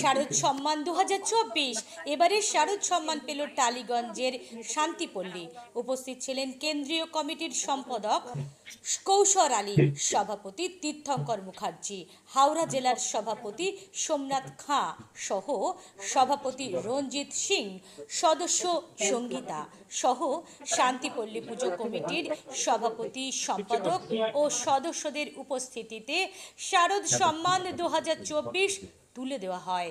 শারদ সম্মান দু এবারের শারদ সম্মান পেল টালিগঞ্জের শান্তিপল্লী। উপস্থিত ছিলেন কেন্দ্রীয় কমিটির সম্পাদক কৌশর আলী, সভাপতি তীর্থঙ্কর মুখার্জি, হাওড়া জেলার সভাপতি সোমনাথ খাঁ সহ সভাপতি রঞ্জিত সিং, সদস্য সঙ্গীতা সহ শান্তিপল্লী পুজো কমিটির সভাপতি সম্পাদক ও সদস্যদের উপস্থিতিতে শারদ সম্মান দু হাজার চব্বিশ তুলে দেওয়া হয়।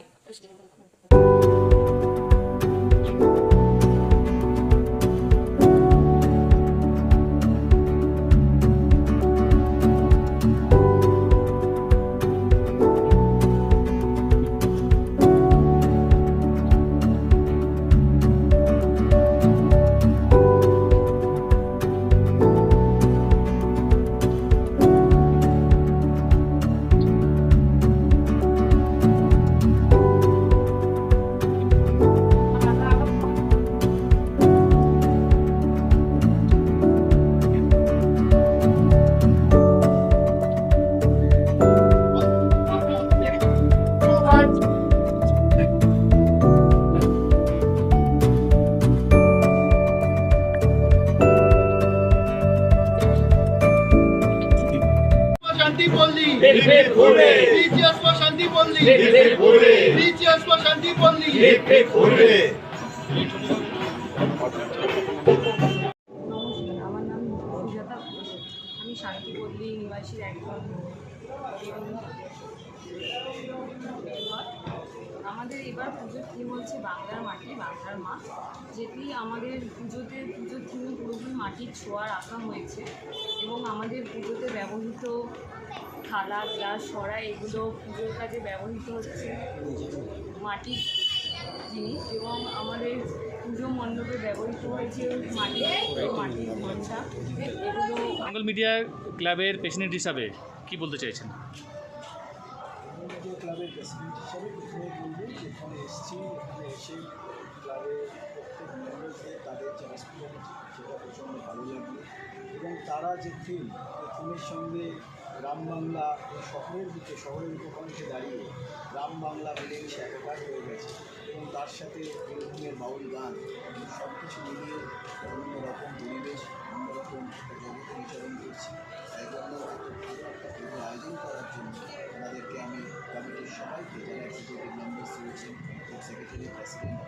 ঘুরবে বিজিএস ফর শান্তি পল্লী। নির্ভীক ঘুরবে বিজিএস শান্তি পল্লী। নমস্কার আমার নাম সুজাতা আমি শান্তিপল্লী নিবাসীর একজন। আমাদের এবার পুজোর থিম হচ্ছে বাংলার মাটি, বাংলার মা। যেটি আমাদের পুজোতে, পুজোর থিমে পুরোপুরি মাটির ছোঁয়া রাখা হয়েছে এবং আমাদের পুজোতে ব্যবহৃত থালা, গ্লাস সরা এগুলো পুজোর কাজে ব্যবহৃত হচ্ছে মাটির জিনিস এবং আমাদের পুজো মণ্ডপে ব্যবহৃত হয়েছে মাটির মাটির ঘঞ্চা এগুলো বেঙ্গল মিডিয়া ক্লাবের প্রেসিডেন্ট হিসাবে কি বলতে চাইছেন? প্রেসিডেন্ট হিসাবে প্রথমে বলব এসেছি এখানে এসে ক্লাবের প্রত্যেক মেম্বারকে তাদের যে হসপিটালিটি সেটা প্রচণ্ড ভালো লাগল এবং তারা যে থিম এই থিমের সঙ্গে গ্রাম বাংলা শহরের দিকে শহরের উপকণ্ঠে দাঁড়িয়ে গ্রাম বাংলা মিলেমিশে একাকার হয়ে গেছে এবং তার সাথে বীরভূমের বাউল গান সব কিছু মিলিয়ে বিভিন্ন রকম পরিবেশ অন্যরকম একটা জগৎ কমিটির এক্সিকিউটিভ মেম্বার্স রয়েছেন সেক্রেটারি প্রেসিডেন্ট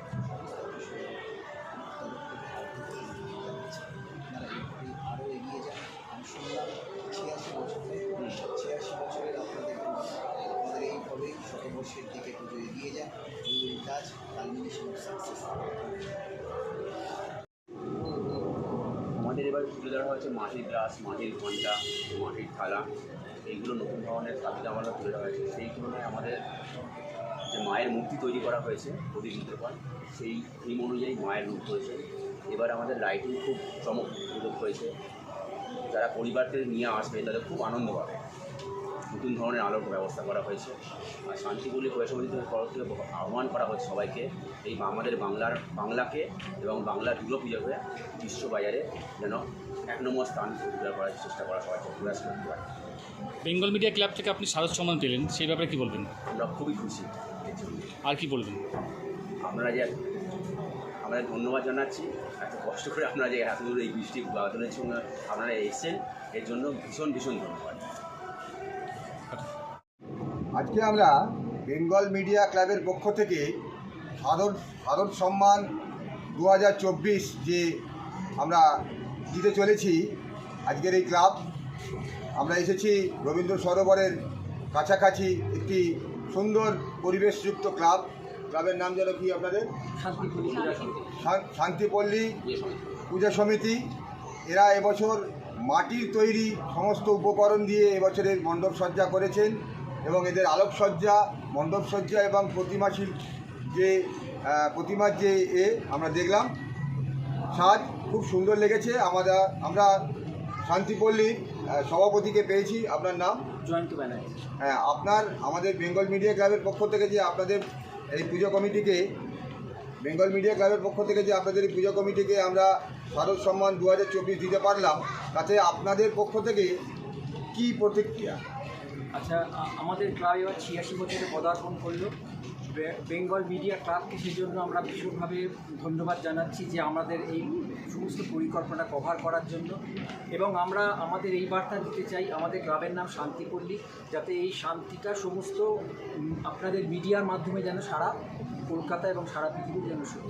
আরও এগিয়ে যান আমি শুনলাম ছিয়াশি বছর ছিয়াশি বছরের আপনাদের আপনাদের এইভাবেই শতবর্ষের দিকে পুজো এগিয়ে যান will touch culmination of success এবার তুলে ধরা হয়েছে মাটির গ্লাস মাটির ঘণ্টা মাটির থালা। এইগুলো নতুন ধরনের সাবিতা আমরা তুলে ধরা হয়েছে। সেই তুলনায় আমাদের যে মায়ের মূর্তি তৈরি করা হয়েছে প্রতিযোগিতার পর সেই থিম অনুযায়ী মায়ের রূপ হয়েছে। এবার আমাদের লাইটিং খুব চমক হয়েছে। যারা পরিবারকে নিয়ে আসবে, তাদের খুব আনন্দ পাবে নতুন ধরনের আলোর ব্যবস্থা করা হয়েছে। আর শান্তিগুলি পয়সামন্ত্রীর তরফ থেকে আহ্বান করা হচ্ছে সবাইকে এই আমাদের বাংলার বাংলাকে এবং বাংলার দুর্গাপূজাকে বিশ্ববাজারে যেন এক নম্বর স্থান করার চেষ্টা করা সবাইকে প্রয়াস করতে পারে বেঙ্গল মিডিয়া ক্লাব থেকে আপনি শারদ সম্মান পেলেন সেই ব্যাপারে কী বলবেন? আমরা খুবই খুশি আর কি বলবেন? আপনারা যে আমরা ধন্যবাদ জানাচ্ছি এত কষ্ট করে আপনারা যে এত দূর এই বৃষ্টি বাদলের সঙ্গে আপনারা এসেছেন এর জন্য ভীষণ ভীষণ ধন্যবাদ। আজকে আমরা বেঙ্গল মিডিয়া ক্লাবের পক্ষ থেকে ভারত ভারত সম্মান দু হাজার চব্বিশ যে আমরা দিতে চলেছি আজকের এই ক্লাব, আমরা এসেছি রবীন্দ্র সরোবরের কাছাকাছি একটি সুন্দর পরিবেশযুক্ত ক্লাব। ক্লাবের নাম যেন কি আপনাদের? শান্তিপল্লী পূজা সমিতি। এরা এবছর মাটির তৈরি সমস্ত উপকরণ দিয়ে এবছরের মণ্ডপ সজ্জা করেছেন। এবং এদের আলোকসজ্জা মণ্ডপসজ্জা এবং প্রতিমা শিল্প যে প্রতিমার যে এ আমরা দেখলাম সাজ খুব সুন্দর লেগেছে। আমরা আমরা শান্তিপল্লীর সভাপতিকে পেয়েছি। আপনার নাম? জয়ন্ত ব্যানার্জি। হ্যাঁ আপনার আমাদের বেঙ্গল মিডিয়া ক্লাবের পক্ষ থেকে যে আপনাদের এই পুজো কমিটিকে বেঙ্গল মিডিয়া ক্লাবের পক্ষ থেকে যে আপনাদের এই পুজো কমিটিকে আমরা ভারত সম্মান দু হাজার চব্বিশ দিতে পারলাম তাতে আপনাদের পক্ষ থেকে কি প্রতিক্রিয়া? আচ্ছা আমাদের ক্লাব এবার ছিয়াশি বছরে পদার্পণ করল। বেঙ্গল মিডিয়া ক্লাবকে সেই জন্য আমরা ভীষণভাবে ধন্যবাদ জানাচ্ছি যে আমাদের এই সমস্ত পরিকল্পনা কভার করার জন্য। এবং আমরা আমাদের এই বার্তা দিতে চাই, আমাদের ক্লাবের নাম শান্তিপল্লী যাতে এই শান্তিটা সমস্ত আপনাদের মিডিয়ার মাধ্যমে যেন সারা কলকাতা এবং সারা পৃথিবীর যেন শুরু